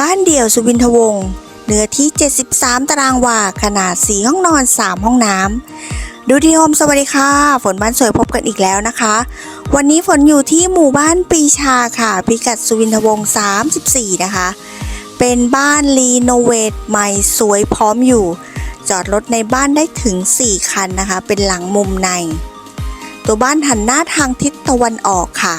บ้านเดี่ยวสุวินทวงศ์เนื้อที่ 73 ตารางวา ขนาด 4 ห้องนอน 3 ห้องน้ำดูดีโฮมสวัสดีค่ะ ฝนบ้านสวยพบกันอีกแล้วนะคะ วันนี้ฝนอยู่ที่หมู่บ้านปีชาค่ะ พิกัดสุวินทวงศ์34 นะคะ เป็นบ้านรีโนเวทใหม่สวยพร้อมอยู่ จอดรถในบ้านได้ถึง 4 คันนะคะ เป็นหลังมุมใน ตัวบ้านหันหน้าทางทิศตะวันออกค่ะ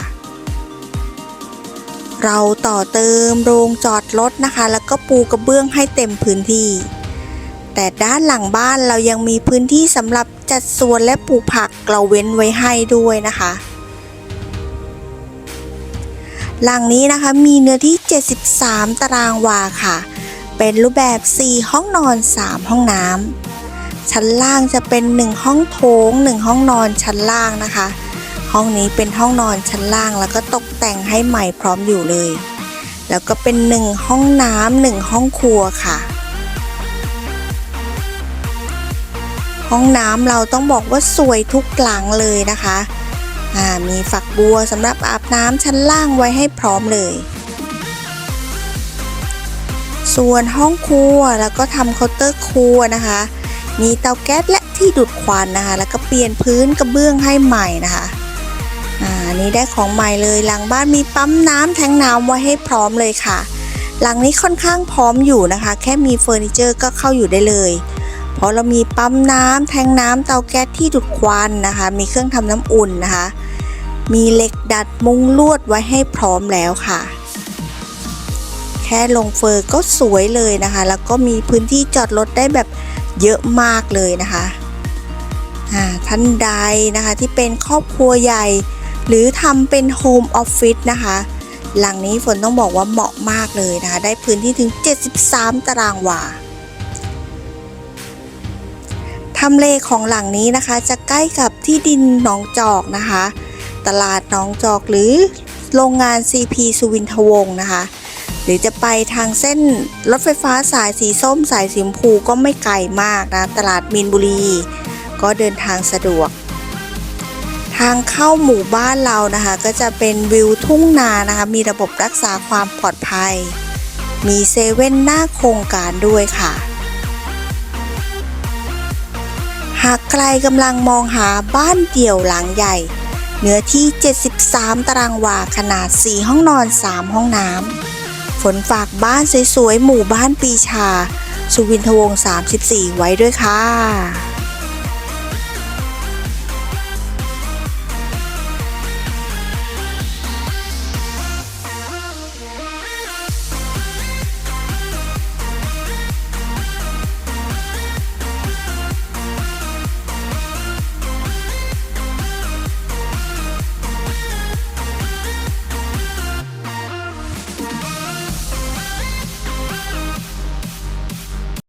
เราต่อเติมโรงจอดรถนะคะ แล้วก็ปูกระเบื้องให้เต็มพื้นที่ แต่ด้านหลังบ้านเรายังมีพื้นที่สำหรับจัดสวนและปลูกผักเราเว้นไว้ให้ด้วยนะคะ หลังนี้นะคะมีเนื้อที่ 73 ตารางวาค่ะ เป็นรูปแบบ 4 ห้องนอน 3 ห้องน้ำชั้นล่างจะเป็น 1 ห้องโถง 1 ห้องนอนชั้นล่างนะคะ ห้องนี้เป็นห้องนอนชั้นล่างแล้วก็ตกแต่งให้ใหม่พร้อมอยู่เลย แล้วก็เป็นหนึ่งห้องน้ำหนึ่งห้องครัวค่ะ ห้องน้ำเราต้องบอกว่าสวยทุกหลังเลยนะคะอ่ามีฝักบัวสำหรับอาบน้ำชั้นล่างไว้ให้พร้อมเลย ส่วนห้องครัวแล้วก็ทำเคาน์เตอร์ครัวนะคะ มีเตาแก๊สและที่ดูดควันนะคะ แล้วก็เปลี่ยนพื้นกระเบื้องให้ใหม่นะคะ อันนี้ได้ของใหม่เลยหลังบ้านมีปั๊มน้ำแทงน้ำไว้ให้พร้อมเลยค่ะ หลังนี้ค่อนข้างพร้อมอยู่นะคะ แค่มีเฟอร์นิเจอร์ก็เข้าอยู่ได้เลย เพราะเรามีปั๊มน้ำแทงน้ำเตาแก๊สที่ดูดควันนะคะ มีเครื่องทำน้ำอุ่นนะคะ มีเหล็กดัดมุงลวดไว้ให้พร้อมแล้วค่ะ แค่ลงเฟอร์ก็สวยเลยนะคะ แล้วก็มีพื้นที่จอดรถได้แบบเยอะมากเลยนะคะอ่าท่านใดนะคะที่เป็นครอบครัวใหญ่ หรือทำเป็นโฮมออฟฟิศนะคะ หลังนี้ฝนต้องบอกว่าเหมาะมากเลยนะคะ ได้พื้นที่ถึง 73 ตารางวาทำเลของหลังนี้นะคะ จะใกล้กับที่ดินหนองจอกนะคะ ตลาดหนองจอกหรือโรงงาน CP สุวินทวงศ์นะคะ หรือจะไปทางเส้นรถไฟฟ้าสายสีส้มสายสีชมพูก็ไม่ไกลมากนะ ตลาดมีนบุรี ก็เดินทางสะดวก ทางเข้าหมู่บ้านเรานะคะ ก็จะเป็นวิวทุ่งนานะคะ มีระบบรักษาความปลอดภัย มีเซเว่นหน้าโครงการด้วยค่ะ หากใครกำลังมองหาบ้านเดี่ยวหลังใหญ่ เนื้อที่ 73 ตารางวาขนาด 4 ห้องนอน 3 ห้องน้ำฝนฝากบ้านสวยๆ หมู่บ้านปีชา สุวินทวงศ์34 ไว้ด้วยค่ะ